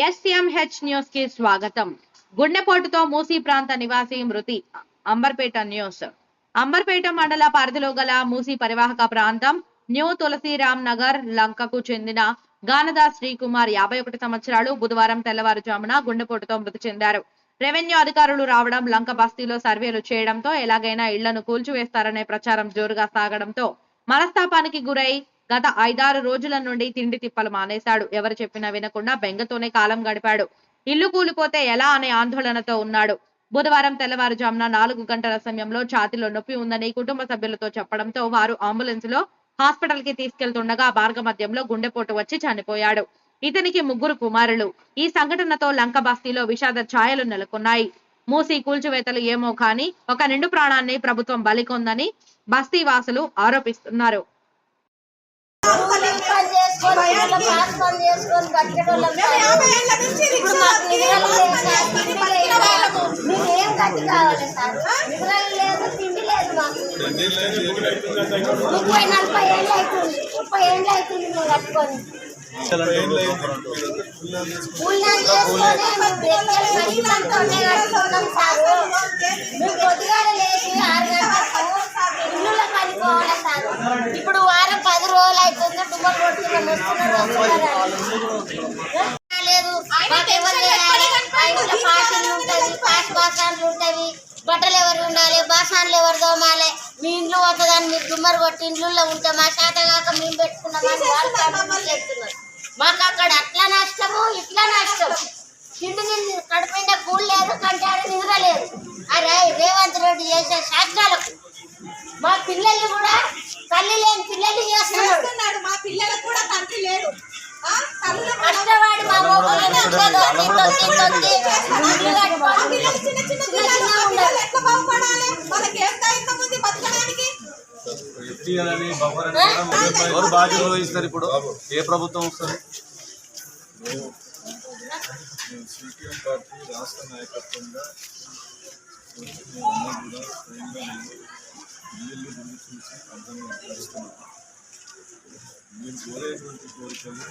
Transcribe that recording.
SMH న్యూస్కి స్వాగతం. గుండెపోటుతో మూసీ ప్రాంత నివాసి మృతి. అంబర్పేట న్యూస్. అంబర్పేట మండల పరిధిలో గల మూసీ పరివాహక ప్రాంతం న్యూ తులసీరామ్ నగర్ లంకకు చెందిన గానదా శ్రీకుమార్ యాభై ఒకటి సంవత్సరాలు బుధవారం తెల్లవారుజామున గుండెపోటుతో మృతి చెందారు. రెవెన్యూ అధికారులు రావడం లంక బస్తీలో సర్వేలు చేయడంతో ఎలాగైనా ఇళ్ళను కూల్చివేస్తారనే ప్రచారం జోరుగా సాగడంతో మనస్తాపానికి గురై గత ఐదారు రోజుల నుండి తిండి తిప్పలు మానేశాడు. ఎవరు చెప్పినా వినకుండా బెంగతోనే కాలం గడిపాడు. ఇల్లు కూలిపోతే ఎలా అనే ఆందోళనతో ఉన్నాడు. బుధవారం తెల్లవారుజామున నాలుగు గంటల సమయంలో ఛాతిలో నొప్పి ఉందని కుటుంబ సభ్యులతో చెప్పడంతో వారు అంబులెన్స్లో హాస్పిటల్కి తీసుకెళ్తుండగా మార్గ మధ్యంలో గుండెపోటు వచ్చి చనిపోయాడు. ఇతనికి ముగ్గురు కుమారులు. ఈ సంఘటనతో లంక బస్తీలో విషాద ఛాయలు నెలకొన్నాయి. మూసి కూల్చివేతలు ఏమో కానీ ఒక నిండు ప్రాణాన్ని ప్రభుత్వం బలికొందని బస్తీ వాసులు ఆరోపిస్తున్నారు. చేసుకొని ఇట్లా పాస్ పని చేసుకొని బతికేటోళ్ళం సార్. ఇప్పుడు మాకు నిద్రలు లేవు సార్, తిండి లేదు. మీకు ఏం గట్టి కావాలి సార్? నిద్రలు లేదు తిండి లేదు మాకు. ముప్పై నలభై ఏళ్ళు అవుతుంది ముప్పై ఏళ్ళు అవుతుంది మేము కట్టుకొని. ఇప్పుడు రోజులు అవుతుంది డుమ్మలు కొడుతున్నాం వస్తున్నారు లేదు పాషన్లు ఉంటుంది పాష్ బాసాన్లు ఉంటాయి బట్టలు ఎవరు ఉండాలి బాసాన్లు ఎవరు తోమాలి మీ ఇంట్లో వస్తుందని మీరు దుమ్మరు కొట్టి ఇంట్లో ఉంటాం మా శాత కాక మేము పెట్టుకున్నామని వాళ్ళు కామెంట్లు చెప్తున్నారు. మాకు అక్కడ అట్లా నష్టము ఇట్లా నష్టం తిండి తిండి కడుపుండా కూల్ లేదు కంటాడు నిద్ర లేదు. అరే రేవంత్ రెడ్డి చేసే శాసనాలకు మా పిల్లల్ని కూడా తల్లి లేని పిల్లల్ని చేస్తున్నాడు పిల్లలకు కూడా తండ్రి లేడు. పిల్లలు పిల్లలు. పిల్లలు ఎవరు బాధ్యత వహిస్తారు ఇప్పుడు? ఏ ప్రభుత్వం వస్తుంది? సిపిఎం పార్టీ రాష్ట్ర నాయకత్వంగా అన్నీ కూడా స్వయంగా నేను ఇల్లు గురించి చూసి అర్థం చేస్తున్నాను మీరు కోరేటువంటి కోరికలు